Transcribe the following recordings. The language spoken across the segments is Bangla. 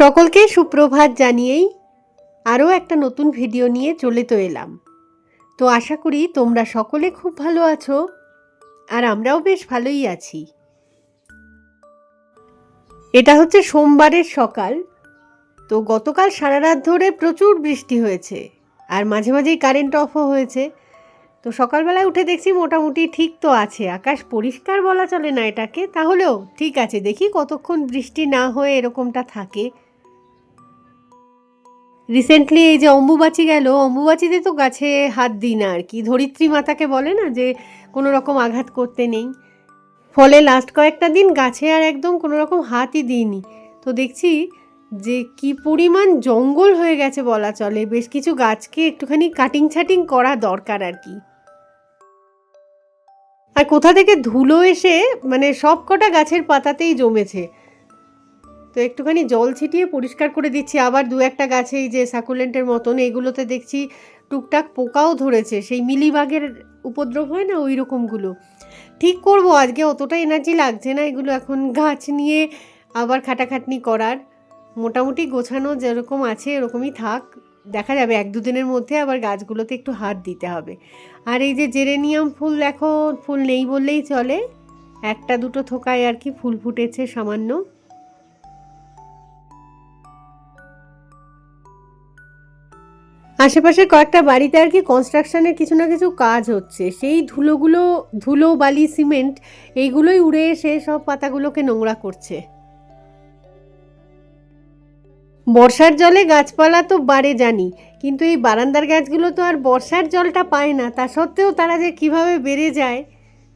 সকলকে সুপ্রভাত জানিয়েই আরও একটা নতুন ভিডিও নিয়ে চলে তো এলাম। তো আশা করি তোমরা সকলে খুব ভালো আছো আর আমরাও বেশ ভালোই আছি। এটা হচ্ছে সোমবারের সকাল। তো গতকাল সারা রাত ধরে প্রচুর বৃষ্টি হয়েছে আর মাঝে মাঝেই কারেন্ট অফও হয়েছে। তো সকালবেলায় উঠে দেখছি মোটামুটি ঠিক তো আছে। আকাশ পরিষ্কার বলা চলে না এটাকে। তাহলেও ঠিক আছে, দেখি কতক্ষণ বৃষ্টি না হয়ে এরকমটা থাকে। রিসেন্টলি এই যে অম্বুবাচি গেল, অম্বুবাচিতে তো গাছে হাত দিই না আর কি। ধরিত্রী মাতাকে বলে না যে কোনো রকম আঘাত করতে নেই। ফলে লাস্ট কয়েকটা দিন গাছে আর একদম কোনো রকম হাতই দিইনি। তো দেখছি যে কি পরিমাণ জঙ্গল হয়ে গেছে বলা চলে। বেশ কিছু গাছকে একটুখানি কাটিং ছাটিং করা দরকার আর কি। আর কোথা থেকে ধুলো এসে মানে সব কটা গাছের পাতাতেই জমেছে। তো একটুখানি জল ছিটিয়ে পরিষ্কার করে দিচ্ছি। আবার দু একটা গাছে এই যে সাকুলেন্টের মতন এগুলোতে দেখছি টুকটাক পোকাও ধরেছে। সেই মিলিবাগের উপদ্রব হয় না ওই রকমগুলো ঠিক করব, আজকে অতটা এনার্জি লাগছে না এগুলো এখন গাছ নিয়ে আবার খাটাখাটনি করার। মোটামুটি গোছানো যেরকম আছে এরকমই থাক। দেখা যাবে এক দুদিনের মধ্যে আবার গাছগুলোতে একটু হাত দিতে হবে। আর এই যে জেরেনিয়াম ফুল দেখো, ফুল নেই বললেই চলে। একটা দুটো থোকায় আর কি ফুল ফুটেছে সামান্য। আশেপাশে কয়েকটা বাড়িতে আর কি কনস্ট্রাকশনের কিছু না কিছু কাজ হচ্ছে। সেই ধুলোগুলো, ধুলো, বালি সিমেন্ট এইগুলোই উড়ে এসে সব পাতাগুলোকে নোংরা করছে। বর্ষার জলে গাছপালা তো বাড়ে জানি, কিন্তু এই বারান্দার গাছগুলো তো আর বর্ষার জলটা পায় না, তা সত্ত্বেও তারা যে কীভাবে বেড়ে যায়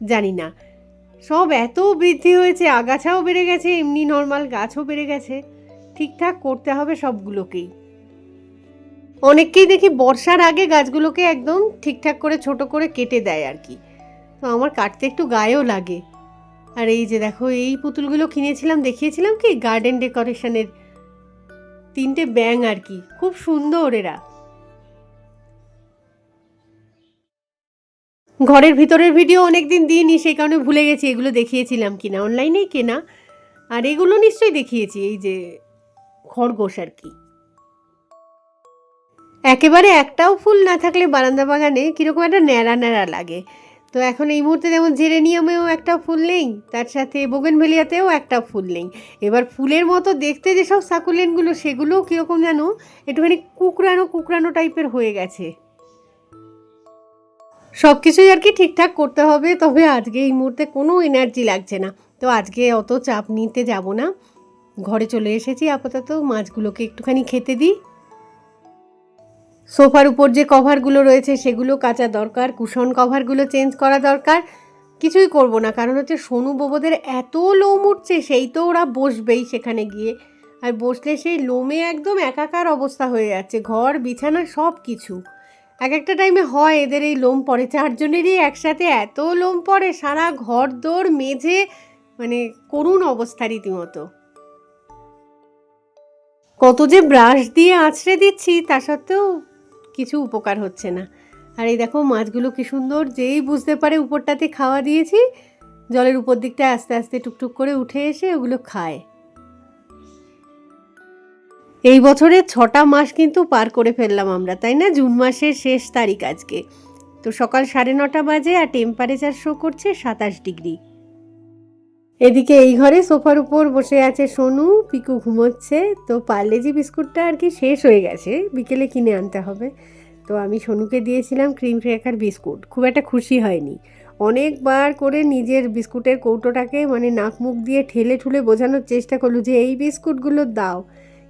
জানি না। সব এত বৃদ্ধি হয়েছে, আগাছাও বেড়ে গেছে, এমনি নর্মাল গাছও বেড়ে গেছে। ঠিকঠাক করতে হবে সবগুলোকেই। অনেককেই দেখি বর্ষার আগে গাছগুলোকে একদম ঠিকঠাক করে ছোট করে কেটে দেয় আর কি। তো আমার কাটতে একটু গায়েও লাগে। আর এই যে দেখো, এই পুতুলগুলো কিনেছিলাম, দেখিয়েছিলাম কি? গার্ডেন ডেকোরেশনের তিনটে ব্যাং আর কি। খুব সুন্দর এরা। ঘরের ভিতরের ভিডিও অনেক দিন দিইনি, সেই কারণে ভুলে গেছি, এগুলো দেখিয়েছিলাম কিনা অনলাইনেই কেনা। আর এগুলো নিশ্চয়ই দেখিয়েছি, এই যে খরগোশ আর কি। একেবারে একটাও ফুল না থাকলে বারান্দা বাগানে কীরকম একটা ন্যাড়া ন্যাড়া লাগে। তো এখন এই মুহূর্তে যেমন জেরেনিয়ামেও একটা ফুল নেই, তার সাথে বোগেনভেলিয়াতেও একটা ফুল নেই। এবার ফুলের মতো দেখতে যেসব সাকুলেনগুলো সেগুলোও কীরকম যেন একটুখানি কুকরানো কুকরানো টাইপের হয়ে গেছে। সব কিছুই আর কি ঠিকঠাক করতে হবে, তবে আজকে এই মুহূর্তে কোনো এনার্জি লাগছে না। তো আজকে অত চাপ নিতে যাব না। ঘরে চলে এসেছি, আপাতত মাছগুলোকে একটুখানি খেতে দিই। সোফার উপর যে কভারগুলো রয়েছে সেগুলো কাচা দরকার, কুশন কভারগুলো চেঞ্জ করা দরকার। কিছুই করব না, কারণ হচ্ছে সোনু বোবদের এত লোম উঠছে, সেই তো ওরা বসবেই সেখানে গিয়ে। আর বসলে সেই লোমে একদম একাকার অবস্থা হয়ে যাচ্ছে, ঘর, বিছানা সব কিছু এক একটা টাইমে হয় এদের এই লোম পড়ে, চারজনেরই একসাথে এত লোম পড়ে, সারা ঘর দোর মেঝে মানে করুণ অবস্থা রীতিমতো। কত যে ব্রাশ দিয়ে আছড়ে দিচ্ছি তা সত্ত্বেও কিছু উপকার হচ্ছে না। আর এই দেখো মাছগুলো কি সুন্দর, যেই বুঝতে পারে উপরটাতে খাওয়া দিয়েছি, জলের উপর দিকটা আস্তে আস্তে টুকটুক করে উঠে এসে ওগুলো খায়। এই বছরে ছটা মাস কিন্তু পার করে ফেললাম আমরা, তাই না? জুন মাসের শেষ তারিখ আজকে। তো সকাল সাড়ে নটা বাজে আর টেম্পারেচার শো করছে সাতাশ ডিগ্রি এদিকে এই ঘরে সোফার উপর বসে আছে সোনু, পিকু ঘুমোচ্ছে, তো পার্লেজি বিস্কুটটা আর কি শেষ হয়ে গেছে, বিকেলে কিনে আনতে হবে। তো আমি সোনুকে দিয়েছিলাম ক্রিম ক্র্যাকার বিস্কুট, খুব একটা খুশি হয়নি। অনেকবার করে নিজের বিস্কুটের কৌটোটাকে মানে নাক মুখ দিয়ে ঠেলে ঠুলে বোঝানোর চেষ্টা করল যে এই বিস্কুটগুলো দাও।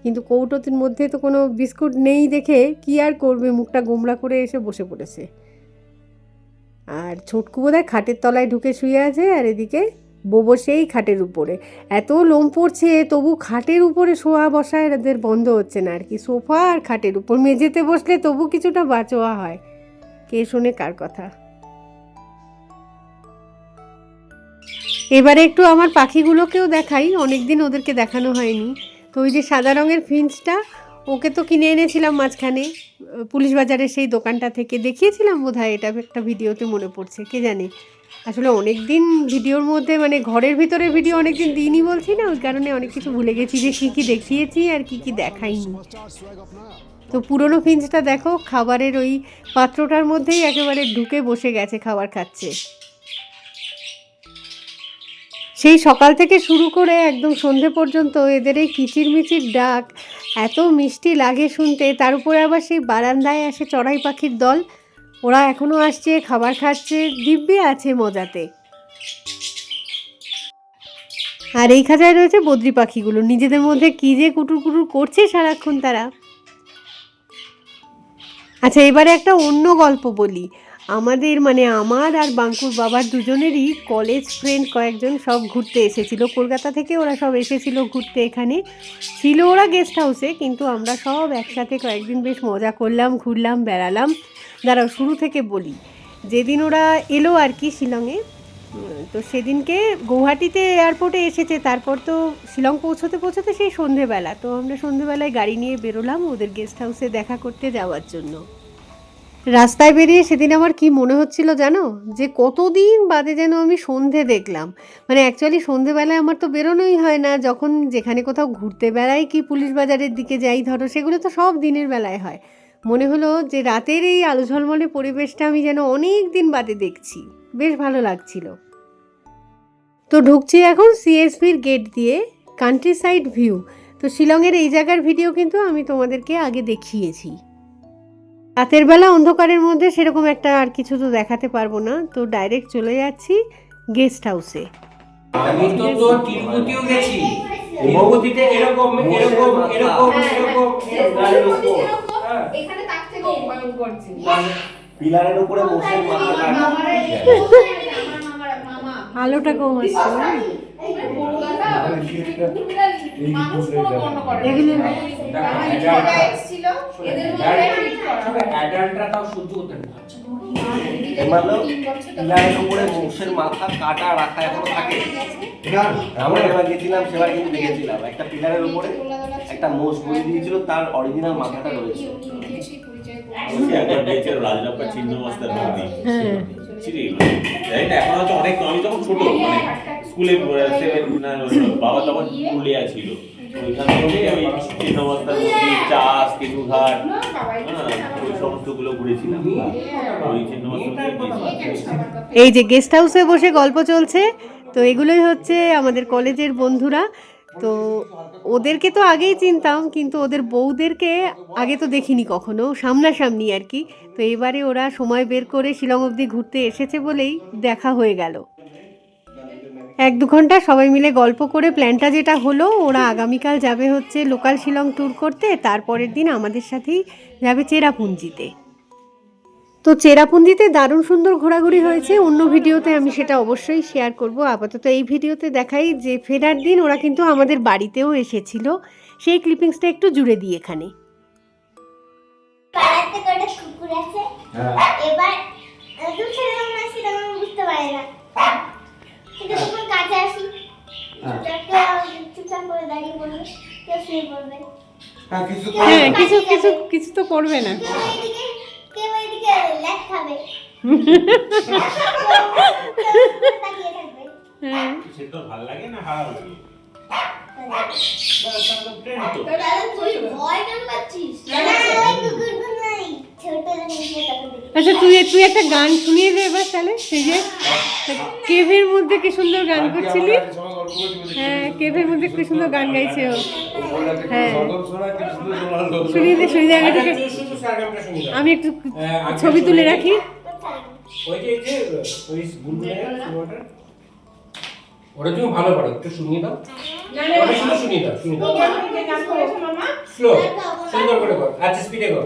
কিন্তু কৌটোর মধ্যে তো কোনো বিস্কুট নেই দেখে কি আর করবে, মুখটা গোমড়া করে এসে বসে পড়েছে। আর ছোটকু বোধহয় খাটের তলায় ঢুকে শুয়ে আছে আর এদিকে বোবো সেই খাটের উপরে। এত লোম পড়ছে, তবু খাটের উপরে শোয়া বসা এদের বন্ধ হচ্ছে না আর কি। সোফা আর খাটের উপর মেঝেতে বসলে তবু কিছুটা বাঁচোয়া হয়। কে শোনে কার কথা? এবারে একটু আমার পাখিগুলোকেও দেখাই, অনেকদিন ওদেরকে দেখানো হয়নি। তো ওই যে সাদা রঙের ফিন্সটা ওকে তো কিনে এনেছিলাম মাঝখানে। পুলিশ বাজারের সেই দোকানটা থেকে দেখিয়েছিলাম বোধ হয় এটা একটা ভিডিওতে মনে পড়ছে, কে জানে? আসলে অনেক দিন ভিডিওর মধ্যে মানে ঘরের ভিতরে ভিডিও অনেক দিন দিইনি বলছি না, ওই কারণে অনেক কিছু ভুলে গেছি যে কী কী দেখিয়েছি আর কি কি দেখাইনি। তো পুরনো ফিঞ্চটা দেখো, খাবারের ওই পাত্রটার মধ্যেই একেবারে ঢুকে বসে গেছে খাবার খাচ্ছে। সেই সকাল থেকে শুরু করে একদম সন্ধে পর্যন্ত এদের এই কিচিরমিচির ডাক, এত মিষ্টি লাগে শুনতে, তার উপরে আবার সেই বারান্দায় আসে চড়াই পাখির দল ওরা এখনও আসছে, খাবার খাচ্ছে, দিব্যি আছে মজাতে। আর এই খাঁচায় রয়েছে বদ্রি পাখিগুলো। নিজেদের মধ্যে কী যে কুটুর কুটুর করছে সারাক্ষণ তারা। আচ্ছা এবারে একটা অন্য গল্প বলি। আমাদের মানে আমার আর বাঙ্কুর বাবার দুজনেরই কলেজ ফ্রেন্ড কয়েকজন সব ঘুরতে এসেছিল। কলকাতা থেকে ওরা সব এসেছিল ঘুরতে এখানে। ছিল ওরা গেস্ট হাউসে কিন্তু আমরা সব একসাথে কয়েকদিন বেশ মজা করলাম, ঘুরলাম, বেড়ালাম। দাঁড়াও, শুরু থেকে বলি। যেদিন ওরা এলো আর কি শিলংয়ে তো সেদিনকে গৌহাটিতে এয়ারপোর্টে এসেছে, তারপর তো শিলং পৌঁছতে পৌঁছতে সেই সন্ধেবেলা। তো আমরা সন্ধেবেলায় গাড়ি নিয়ে বেরোলাম ওদের গেস্ট হাউসে দেখা করতে যাওয়ার জন্য। রাস্তায় বেরিয়ে সেদিন আমার কি মনে হচ্ছিল জানো? যে কতদিন বাদে যেন আমি সন্ধে দেখলাম। মানে অ্যাকচুয়ালি সন্ধেবেলায় আমার তো বেরোনোই হয় না, যখন যেখানে কোথাও ঘুরতে বেড়াই কি পুলিশ বাজারের দিকে যাই, ধরো, সেগুলো তো সব দিনের বেলায় হয়। মনে হলো যে রাতের এই আলো ঝলমলে পরিবেশটা আমি যেন অনেক দিন বাদে দেখছি বেশ ভালো লাগছিল তো ঢুকছি এখন সিএসপির গেট দিয়ে কান্ট্রি সাইড ভিউ তো শিলংয়ের এই জায়গার ভিডিও কিন্তু আমি তোমাদেরকে আগে দেখিয়েছি রাতের বেলা অন্ধকারের মধ্যে সেরকম একটা আর কিছু তো দেখাতে পারব না তো ডাইরেক্ট চলে যাচ্ছি গেস্ট হাউসে এরকম এরকম এরকম এরকম হ্যাঁ। এখানে তার থেকে ভয়ঙ্কর করছি পিলারের উপরে বসে মাথা মামা আলোটা কম আসছে করে না। এগুলো- এদের মধ্যে fit করা। সহ্য করতে না। এমানো তিন বছর তখন পিলারের উপরে মোষের মাথা কাটা রাখা এখনও থাকে। আমরা এবার গেছিলাম সেবার কিন্তু দেখেছিলাম। একটা পিলারের উপরে একটা মোষ বই দিয়েছিল তার অরিজিনাল মাথাটা রয়েছে। রাজরাপ্পা ছিন্ন হ্যাঁ জানি না এখন হয়তো অনেক আমি তখন ছোট মানে স্কুলে বাবা তখন পুরুলিয়া ছিল। ওই এই যে গেস্ট হাউসে বসে গল্প চলছে, তো এগুলোই হচ্ছে আমাদের কলেজের বন্ধুরা। তো ওদেরকে তো আগেই চিনতাম, কিন্তু ওদের বউদেরকে আগে তো দেখিনি কখনো, সামনাসামনি আর কি। তো এবারে ওরা সময় বের করে শিলং অবধি ঘুরতে এসেছে বলেই দেখা হয়ে গেল। এক দু ঘণ্টা সবাই মিলে গল্প করে প্ল্যানটা যেটা হলো ওরা আগামীকাল যাবে হচ্ছে লোকাল শিলং ট্যুর করতে তারপরের দিন আমাদের সাথেই যাবে চেরাপুঞ্জিতে। তো চেরাপুঞ্জিতে দারুণ সুন্দর ঘোরাঘুরি হয়েছে অন্য ভিডিওতে আমি সেটা অবশ্যই শেয়ার করব। আপাতত এই ভিডিওতে দেখাই যে ফেরার দিন ওরা কিন্তু আমাদের বাড়িতেও এসেছিল সেই ক্লিপিংসটা একটু জুড়ে দিই এখানে। আছে এবার বুঝতে পারে না। কাছে আসি। হ্যাঁ কিছু কিছু কিছু কিছু তো করবে না। কেউ আচ্ছা তুই তুই একটা গান শুনিয়ে দে এবার তাহলে সেই যে কেভের মধ্যে কি সুন্দর গান করছিলি? হ্যাঁ কেভের মধ্যে কি সুন্দর গান গাইছে ও। হ্যাঁ। শুনিয়ে দে শুনিয়ে দে থেকে। আমি একটু হ্যাঁ, ছবি তুলে রাখি। ওই যে যে ওই বুলবুলের সিনেমাটা। ওটা তুমি ভালো পারো একটু শুনিয়ে দাও। শুনিয়ে দাও শুনিয়ে দাও। স্লো সুন্দর করে কর আচ্ছা স্পিডে কর।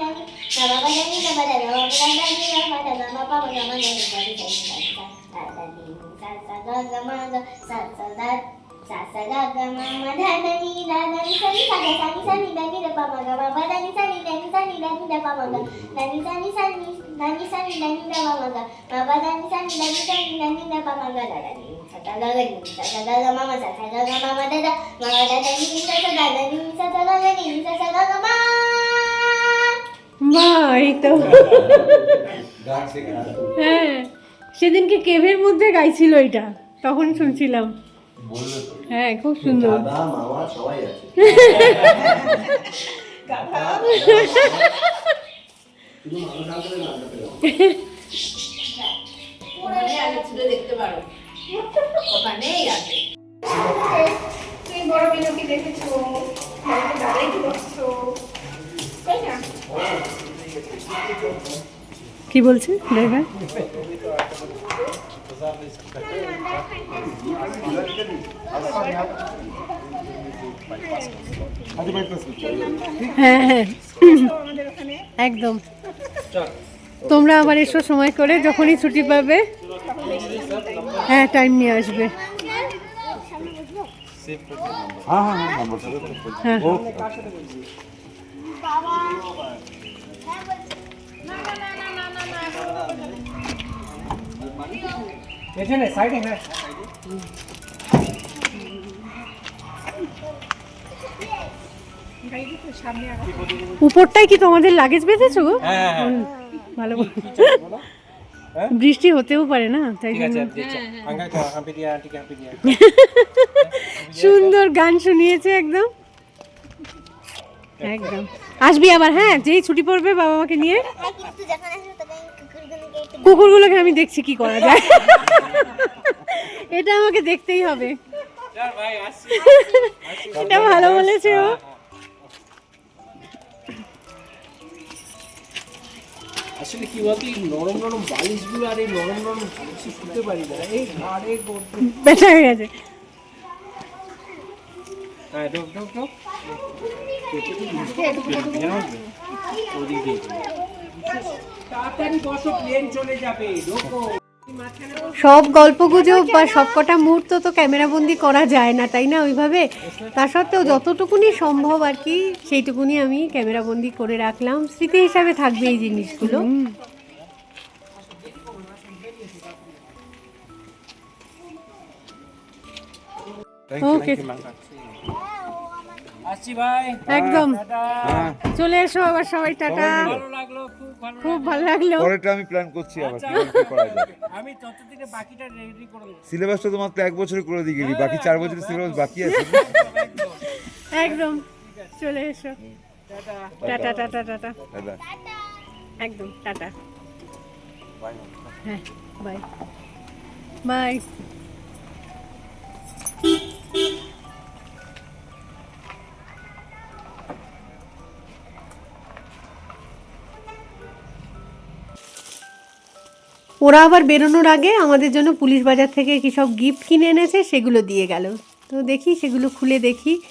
నమపదని నమద నమపదని నమద నమ పవ నమ గమగ సత్సద సత్సగ గమ ధని దని సని సగ సని సని దని ద పమ గమ పదని సని దని సని దని ద పమ గ దని సని సని దని సని దని ద పమ గ మప దని సని దని సని దని ద పమ గ దని సగ గని సగ గ మమ సగ గ మమ ద ద మమ ద దని సగ దని సగ గని సగ గ మా বাহ এই তো হ্যাঁ সেদিনকে কেভের মধ্যে গাইছিল এটা তখন শুনছিলাম হ্যাঁ খুব সুন্দর দেখেছ দাদাই কি করছ কি বলছে ড্রাইভার? হ্যাঁ হ্যাঁ। একদম। তোমরা আবার এসো সময় করে যখনই ছুটি পাবে। হ্যাঁ টাইম নিয়ে আসবে। হ্যাঁ সাইডে হ্যাঁ এখানে সাইডে হ্যাঁ। উপরটাই কি তোমাদের লাগেজ বেঁধেছো? গো ভালো। বৃষ্টি হতেও পারে না তাই হ্যাঁ, হ্যাঁ। সুন্দর গান শুনিয়েছে একদম। একদম। আসবি আবার হ্যাঁ? যেই ছুটি পড়বে বাবা মাকে নিয়ে। কুকুরগুলোকে আমি দেখছি কি করা যায়। এটা আমাকে দেখতেই হবে। এটা ভালো বলেছে ও। আসলে কি বলতো এই নরম নরম বালিশগুলো আর এই নরম নরম কিছু শুতে পারি না। এই ঘাড়ে ব্যথা হয়ে গেছে। হ্যাঁ ঢোক ঢোক ঢোক। সব গল্পগুজব বা সবকটা মুহূর্ত তো ক্যামেরাবন্দি করা যায় না তাই না? ওইভাবে তা সত্ত্বেও যতটুকুনি সম্ভব আর কি সেইটুকুনি আমি ক্যামেরাবন্দি করে রাখলাম। স্মৃতি হিসাবে থাকবে এই জিনিসগুলো। ওকে আসছি ভাই। একদম। চলে এসো আবার সবাই টাটা। ভালো লাগল খুব ভালো লাগল। পরেরটা আমি প্ল্যান করছি আবার কীভাবে কি করা যায়। আমি ততদিনে বাকিটা রেডি করে দেবো সিলেবাসটা তো মাত্র এক বছর করে দিয়ে গেলি বাকি চার বছরের সিলেবাস বাকি আছে। একদম। চলে এসো। টাটা। টাটা টাটা দাদা একদম টাটা। হ্যাঁ বাই বাই ওরা আবার বেরোনোর আগে আমাদের জন্য পুলিশ বাজার থেকে কী সব গিফট কিনে এনেছে সেগুলো দিয়ে গেল। তো দেখি সেগুলো খুলে দেখি।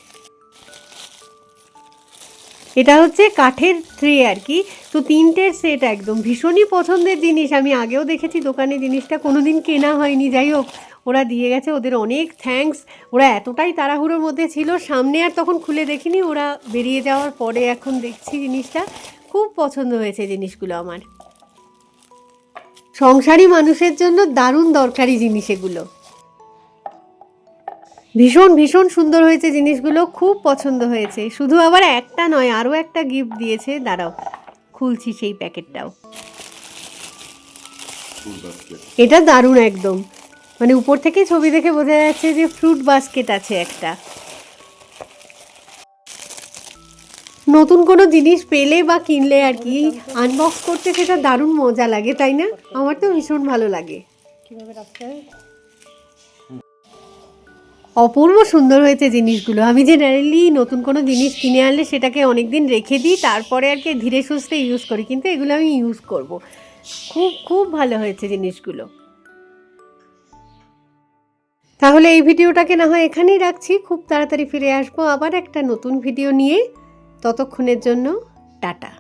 এটা হচ্ছে কাঠের ট্রে আর কি। তো তিনটের সেট একদম। ভীষণই পছন্দের জিনিস। আমি আগেও দেখেছি দোকানে জিনিসটা কোনো দিন কেনা হয়নি। যাই হোক, ওরা দিয়ে গেছে ওদের অনেক থ্যাঙ্কস ওরা এতটাই তাড়াহুড়োর মধ্যে ছিল। সামনে আর তখন খুলে দেখিনি। ওরা বেরিয়ে যাওয়ার পরে এখন দেখছি জিনিসটা। খুব পছন্দ হয়েছে জিনিসগুলো আমার। সংসারী মানুষের জন্য দারুণ দরকারি জিনিস এগুলো। ভীষণ ভীষণ সুন্দর হয়েছে জিনিসগুলো, খুব পছন্দ হয়েছে। শুধু আবার একটা নয়, আরও একটা গিফট দিয়েছে। দাঁড়াও, খুলছি সেই প্যাকেটটাও। এটা দারুণ একদম। মানে উপর থেকে ছবি দেখে বোঝা যাচ্ছে যে ফ্রুট বাস্কেট আছে একটা। নতুন কোনো জিনিস পেলে বা কিনলে আর কি আনবক্স করতে সেটা দারুণ মজা লাগে তাই না? আমার তো ভীষণ ভালো লাগে। অপূর্ব সুন্দর হয়েছে জিনিসগুলো। আমি জেনারেলি নতুন কোনো জিনিস কিনে আনলে সেটাকে অনেক দিন রেখে দিই তারপরে আর কি ধীরে সুস্থে ইউজ করি কিন্তু এগুলো আমি ইউজ করব। খুব খুব ভালো হয়েছে জিনিসগুলো। তাহলে এই ভিডিওটাকে না হয় এখানেই রাখছি। খুব তাড়াতাড়ি ফিরে আসব আবার একটা নতুন ভিডিও নিয়ে। ততক্ষণের জন্য টাটা।